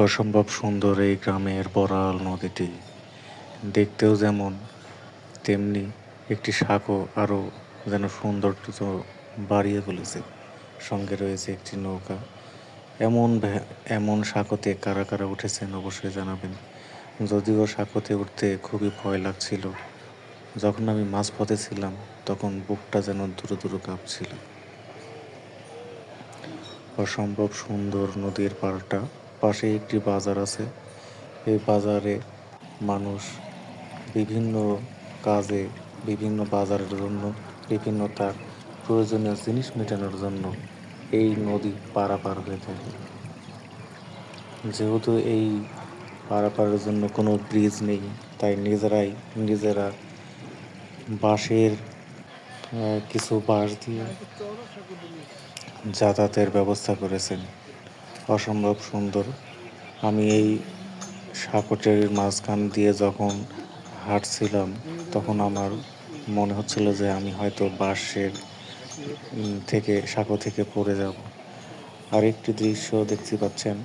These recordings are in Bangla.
অসম্ভব সুন্দর এই গ্রামের বড়াল নদীটি। দেখতেও যেমন তেমনি একটি শাকও আরও যেন সৌন্দর্য বাড়িয়ে তুলেছে। সঙ্গে রয়েছে একটি নৌকা। এমন এমন সাঁকোতে কারা কারা উঠেছেন অবশ্যই জানাবেন। যদিও সাঁকোতে উঠতে খুবই ভয় লাগছিল। যখন আমি মাঝপথে ছিলাম, তখন বুকটা যেন দূরে দূরে কাঁপছিল। অসম্ভব সুন্দর নদীর পাড়টা পাশে একটি বাজার আছে। এই বাজারে মানুষ বিভিন্ন কাজে, বিভিন্ন বাজারের জন্য, বিভিন্ন তার প্রয়োজনীয় জিনিস মেটানোর জন্য এই নদী পারাপার হয়ে থাকে। যেহেতু এই পারাপারের জন্য কোনো ব্রিজ নেই, তাই নিজেরাই নিজেরা বাঁশের কিছু বাঁশ দিয়ে যাতায়াতের ব্যবস্থা করেছেন। অসম্ভব সুন্দর। আমি এই সাঁকোটের মাঝখান দিয়ে যখন হাঁটছিলাম, তখন আমার মনে হচ্ছিল যে আমি হয়তো বাঁশের থেকে, সাঁকো থেকে পড়ে যাব। আরেকটি দৃশ্য দেখতে পাচ্ছেন,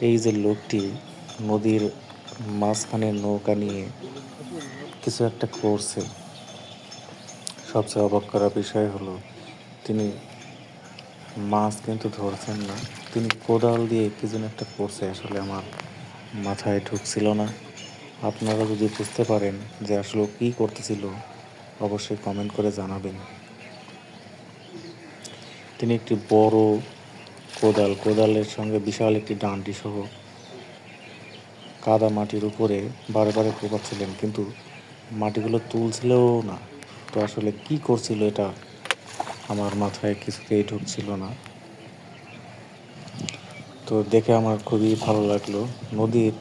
এই যে লোকটি নদীর মাঝখানে নৌকা নিয়ে কিছু একটা করছে। সবচেয়ে অবাক করা বিষয় হলো, তিনি মাছ কিন্তু ধরছেন না। তিনি কোদাল দিয়ে কি যেন একটা করছে, আসলে আমার মাথায় ঢুকছিল না। আপনারা যদি বুঝতে পারেন যে আসলে কী করতেছিল, অবশ্যই কমেন্ট করে জানাবেন। তিনি একটি বড় কোদাল, কোদালের সঙ্গে বিশাল একটি ডান্ডি সহ কাদা মাটির উপরে বারে বারে কোপাচ্ছিলেন, কিন্তু মাটিগুলো তুলছিলও না। তো আসলে কি করছিল এটা, আমার মাথায় কিছুতেই ঢুকছিল না। তো দেখে আমার খুবই ভালো লাগল। নদীর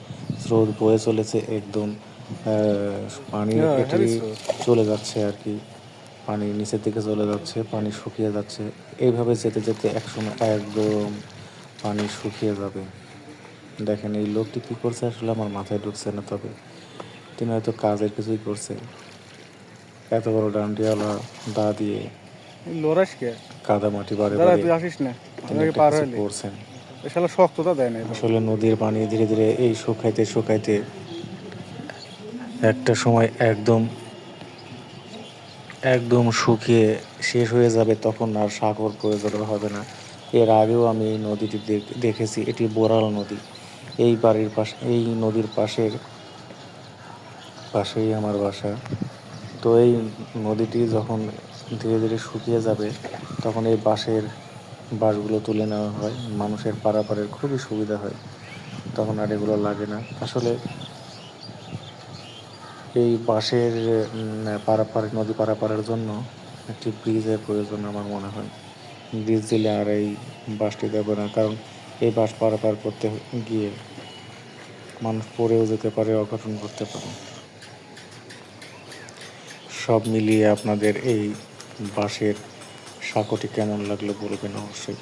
স্রোত বয়ে চলেছে একদম পানি হ্যাঁ, এটি চলে যাচ্ছে আর কি। পানি নিচের দিকে চলে যাচ্ছে পানি শুকিয়ে যাচ্ছে। এইভাবে যেতে যেতে একসময় একদম পানি শুকিয়ে যাবে। দেখেন এই লোকটি কী করছে আসলে আমার মাথায় ঢুকছে না তবে তিনি হয়তো কাজের কিছুই করছে। এত বড় ডান্ডিওয়ালা দা দিয়ে কাদা মাটি বারে বারে করছেন। এ শক্ততা দেয় না আসলে নদীর পানি ধীরে ধীরে এই শুকাইতে শুকাইতে একটা সময় একদম একদম শুকিয়ে শেষ হয়ে যাবে, তখন আর সাগর প্রয়োজন হবে না। এর আগেও আমি এই নদীটি দেখ- দেখেছি, এটি বোরাল নদী। এই বাড়ির পাশে, এই নদীর পাশের, পাশেই আমার বাসা। তো এই নদীটি যখন ধীরে ধীরে শুকিয়ে যাবে, তখন এই বাঁশের বাঁশগুলো তুলে নেওয়া হয় মানুষের পারাপারের খুবই সুবিধা হয় তখন আর এগুলো লাগে না। আসলে এই উম, পারাপার নদী পারাপারের জন্য একটি ব্রিজের প্রয়োজন আমার মনে হয়। ব্রিজ দিলে আর এই বাসটি দেবে না কারণ এই বাস পারাপার করতে গিয়ে মানুষ পড়েও যেতে পারে অঘটন করতে পারে। সব মিলিয়ে আপনাদের এই বাঁশের সাঁকোটি কেমন লাগল বলবেন অবশ্যই।